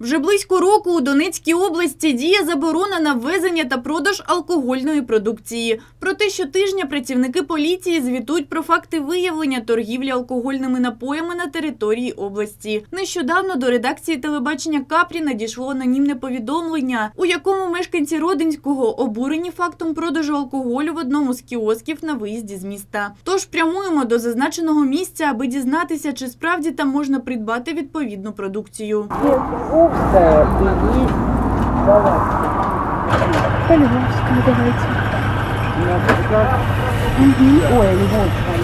Вже близько року у Донецькій області діє заборона на ввезення та продаж алкогольної продукції. Проте щотижня працівники поліції звітують про факти виявлення торгівлі алкогольними напоями на території області. Нещодавно до редакції телебачення Капрі надійшло анонімне повідомлення, у якому мешканці Родинського обурені фактом продажу алкоголю в одному з кіосків на виїзді з міста. Тож прямуємо до зазначеного місця, аби дізнатися, чи справді там можна придбати відповідну продукцію. Укса и есть давайте. По-львовскому давайте. Угу. Ой, Львовская.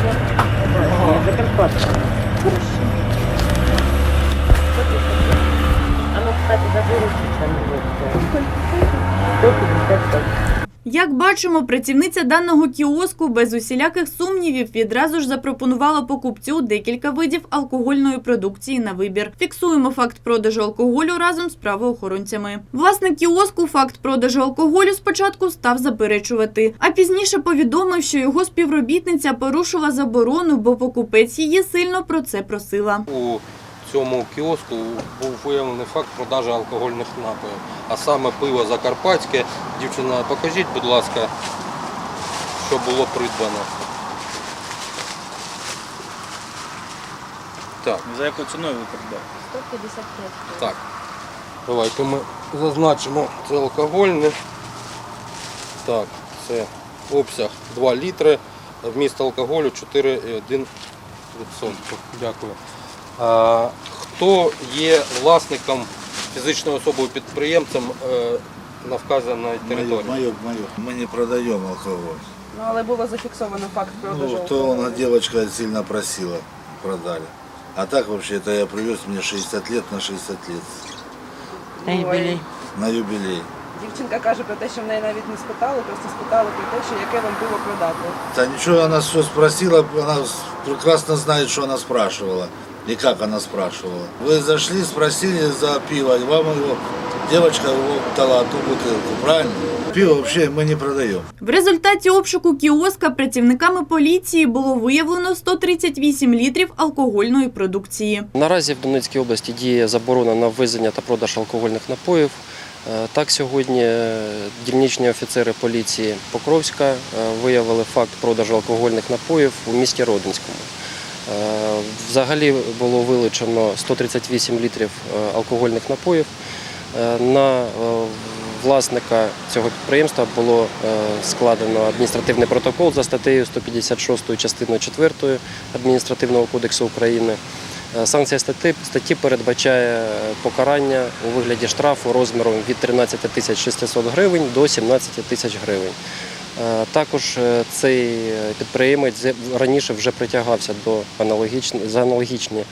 Закарпатская. Хорошо. Оно, кстати, заберите там Львовская. 155. Як бачимо, працівниця даного кіоску без усіляких сумнівів відразу ж запропонувала покупцю декілька видів алкогольної продукції на вибір. Фіксуємо факт продажу алкоголю разом з правоохоронцями. Власник кіоску факт продажу алкоголю спочатку став заперечувати, а пізніше повідомив, що його співробітниця порушила заборону, бо покупець її сильно про це просила. Цьому кіоску був виявлений факт продажу алкогольних напоїв, а саме пиво закарпатське. Дівчина, покажіть, будь ласка, що було придбано. Так, За якою ціною ви придбали? 155. так. Давайте ми зазначимо це алкогольне. Так, це обсяг 2 літри, вміст алкоголю 4,1%. Дякую. Хто є власником фізичною особою підприємцем е, на вказаній території? Майок, майок. Мы не продаем алкоголь. Ну, але було зафіксовано факт продажу. Ну, то она девочка сильно просила, продали. А так вообще это я привез мне 60 лет на 60 лет. На юбилей. На юбилей. Дівчинка каже про те, що в неї навіть не спитали, просто спитали про те, що яке вам пиво продати. Да ничего, она все спросила, она с- прекрасно знает, что она спрашивала. И как она спрашивала. Вы зашли, спросили за пиво, и вам его, девочка его дала ту бутылку, правильно? Пиво вообще мы не продаем. В результаті обшуку кіоска працівниками поліції було виявлено 138 літрів алкогольної продукції. Наразі в Донецькій області діє заборона на ввезення та продаж алкогольних напоїв. Е, Так, сьогодні е, дільничні офіцери поліції Покровська е, виявили факт продажу алкогольних напоїв у місті Родинському. Е, Взагалі було вилучено 138 літрів е, алкогольних напоїв. Е, На власника цього підприємства було складено адміністративний протокол за статтею 156 частиною 4 Адміністративного кодексу України. Санкція статті, статті передбачає покарання у вигляді штрафу розміром від 13 тисяч 600 гривень до 17 тисяч гривень. Е, Також е, цей е, підприємець раніше вже притягався до аналогічні, за аналогічні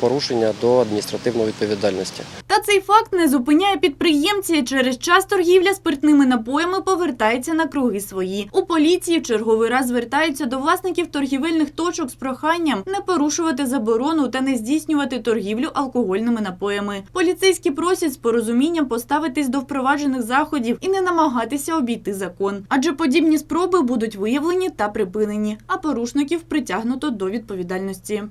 порушення до адміністративної відповідальності. Цей факт не зупиняє підприємці. Через час торгівля спиртними напоями повертається на круги свої. У поліції в черговий раз звертаються до власників торгівельних точок з проханням не порушувати заборону та не здійснювати торгівлю алкогольними напоями. Поліцейські просять з порозумінням поставитись до впроваджених заходів і не намагатися обійти закон. Адже подібні спроби будуть виявлені та припинені, а порушників притягнуто до відповідальності.